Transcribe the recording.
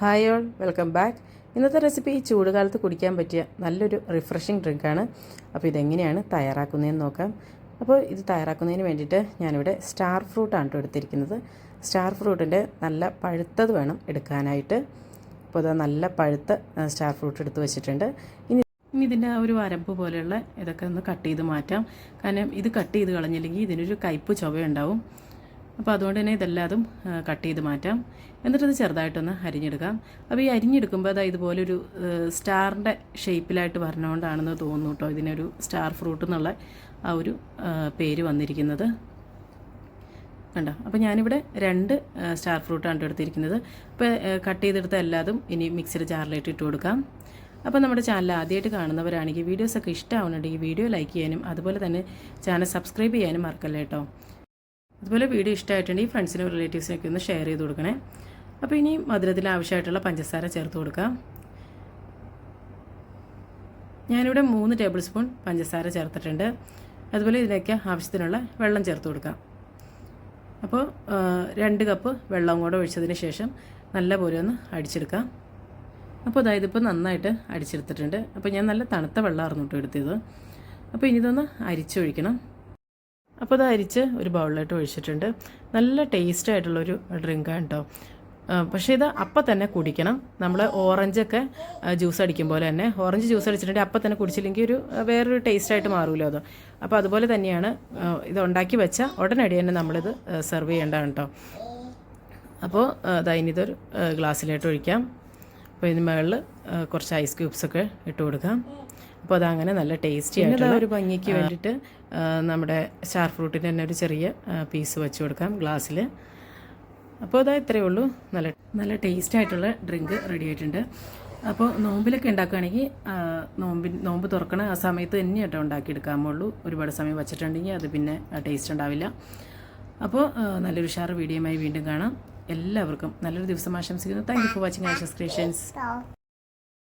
Hi all welcome back. ഇന്നത്തെ recipe ഈ ചൂടുകാലത്ത് കുടിക്കാൻ പറ്റിയ നല്ലൊരു റിഫ്രഷിങ് ഡ്രിങ്കാണ്. അപ്പോൾ ഇതെങ്ങനെയാണ് തയ്യാറാക്കുന്നതെന്ന് നോക്കാം. അപ്പോൾ ഇത് തയ്യാറാക്കുന്നതിന് വേണ്ടിയിട്ട് ഞാനിവിടെ സ്റ്റാർ ഫ്രൂട്ടാണ് എടുത്തിരിക്കുന്നത്. സ്റ്റാർ ഫ്രൂട്ടിന്റെ നല്ല പഴുത്തത് വേണം എടുക്കാനായിട്ട്. അപ്പോൾ അതാ നല്ല പഴുത്ത സ്റ്റാർ ഫ്രൂട്ട് എടുത്ത് വെച്ചിട്ടുണ്ട്. ഇനി ഇനി ഇതിന്റെ ആ ഒരു വരമ്പ് പോലെയുള്ള ഇതൊക്കെ ഒന്ന് കട്ട് ചെയ്ത് മാറ്റാം. കാരണം ഇത് കട്ട് ചെയ്ത് കളഞ്ഞില്ലെങ്കിൽ ഇതിനൊരു കയ്പ്പ് ചുവയുണ്ടാവും. അപ്പോൾ അതുകൊണ്ട് തന്നെ ഇതെല്ലാതും കട്ട് ചെയ്ത് മാറ്റാം. എന്നിട്ടത് ചെറുതായിട്ടൊന്ന് അരിഞ്ഞെടുക്കാം. അപ്പോൾ ഈ അരിഞ്ഞെടുക്കുമ്പോൾ അതാ ഇതുപോലൊരു സ്റ്റാറിന്റെ ഷേപ്പിലായിട്ട് വരണോണ്ടാണെന്ന് തോന്നുന്നു കേട്ടോ. ഇതിനൊരു സ്റ്റാർ ഫ്രൂട്ട് എന്നുള്ള ആ ഒരു പേര് വന്നിരിക്കുന്നത്. കണ്ടോ? അപ്പോൾ ഞാനിവിടെ രണ്ട് സ്റ്റാർ ഫ്രൂട്ടാണ് എടുത്തിരിക്കുന്നത്. അപ്പോൾ കട്ട് ചെയ്തെടുത്ത എല്ലാതും ഇനി മിക്സിയുടെ ജാറിലേക്ക് ഇട്ട് കൊടുക്കാം. അപ്പോൾ നമ്മുടെ ചാനൽ ആദ്യമായിട്ട് കാണുന്നവരാണെങ്കിൽ വീഡിയോസൊക്കെ ഇഷ്ടമാവുന്നുണ്ടെങ്കിൽ വീഡിയോ ലൈക്ക് ചെയ്യാനും അതുപോലെ തന്നെ ചാനൽ സബ്സ്ക്രൈബ് ചെയ്യാനും മറക്കല്ലേ കേട്ടോ. അതുപോലെ വീഡിയോ ഇഷ്ടമായിട്ടുണ്ടെങ്കിൽ ഫ്രണ്ട്സിനും റിലേറ്റീവ്സിനൊക്കെ ഒന്ന് ഷെയർ ചെയ്ത് കൊടുക്കണേ. അപ്പോൾ ഇനി മധുരത്തിൽ ആവശ്യമായിട്ടുള്ള പഞ്ചസാര ചേർത്ത് കൊടുക്കാം. ഞാനിവിടെ മൂന്ന് ടേബിൾ സ്പൂൺ പഞ്ചസാര ചേർത്തിട്ടുണ്ട്. അതുപോലെ ഇതിലേക്ക് ആവശ്യത്തിനുള്ള വെള്ളം ചേർത്ത് കൊടുക്കാം. അപ്പോൾ രണ്ട് കപ്പ് വെള്ളം കൂടെ ഒഴിച്ചതിന് ശേഷം നല്ല പോലെ ഒന്ന് അടിച്ചെടുക്കാം. അപ്പോൾ അതായത് ഇപ്പോൾ നന്നായിട്ട് അടിച്ചെടുത്തിട്ടുണ്ട്. അപ്പോൾ ഞാൻ നല്ല തണുത്ത വെള്ളമായിരുന്നു കേട്ടോ എടുത്തത് അപ്പോൾ ഇനി ഇതൊന്ന് അരിച്ചൊഴിക്കണം. അപ്പോൾ അത് അരിച്ച് ഒരു ബൗളിലോട്ട് ഒഴിച്ചിട്ടുണ്ട്. നല്ല ടേസ്റ്റ് ആയിട്ടുള്ളൊരു ഡ്രിങ്കാണ് കേട്ടോ. പക്ഷേ ഇത് അപ്പം തന്നെ കുടിക്കണം. നമ്മൾ ഓറഞ്ചൊക്കെ ജ്യൂസ് അടിക്കും പോലെ തന്നെ. ഓറഞ്ച് ജ്യൂസ് അടിച്ചിട്ടുണ്ടെങ്കിൽ അപ്പം തന്നെ കുടിച്ചില്ലെങ്കിൽ ഒരു വേറൊരു ടേസ്റ്റ് ആയിട്ട് മാറുമല്ലോ അത്. അപ്പോൾ അതുപോലെ തന്നെയാണ് ഇത് ഉണ്ടാക്കി വെച്ച ഉടനടി തന്നെ നമ്മളിത് സെർവ് ചെയ്യേണ്ടതാണ് കേട്ടോ. അപ്പോൾ അതാ ഇനി ഇതൊരു ആ, ഗ്ലാസ്സിലോട്ട് ഒഴിക്കാം. അപ്പോൾ ഇതിന് മുകളിൽ കുറച്ച് ഐസ് ക്യൂബ്സൊക്കെ ഇട്ട് കൊടുക്കാം. അപ്പോൾ അതങ്ങനെ നല്ല ടേസ്റ്റി ആയിട്ടുള്ള ഒരു ഭംഗിക്ക് വേണ്ടിയിട്ട് നമ്മുടെ സ്റ്റാർ ഫ്രൂട്ടിന്റെ തന്നെ ഒരു ചെറിയ പീസ് വെച്ച് കൊടുക്കാം ഗ്ലാസ്സിൽ അപ്പോൾ അതാ ഇത്രയേ ഉള്ളൂ. നല്ല നല്ല ടേസ്റ്റ് ആയിട്ടുള്ള ഡ്രിങ്ക് റെഡി ആയിട്ടുണ്ട്. അപ്പോൾ നോമ്പിലൊക്കെ ഉണ്ടാക്കുകയാണെങ്കിൽ നോമ്പി നോമ്പിൻ നോമ്പ് തുറക്കണ ആ സമയത്ത് തന്നെ കേട്ടോ ഉണ്ടാക്കിയെടുക്കാമുള്ളൂ ഒരുപാട് സമയം വച്ചിട്ടുണ്ടെങ്കിൽ അത് പിന്നെ ടേസ്റ്റ് ഉണ്ടാവില്ല. അപ്പോൾ നല്ലൊരു ഉഷാർ വീഡിയോയുമായി വീണ്ടും കാണാം. എല്ലാവർക്കും നല്ലൊരു ദിവസം ആശംസിക്കുന്നു. Thank you for watching Ashas creations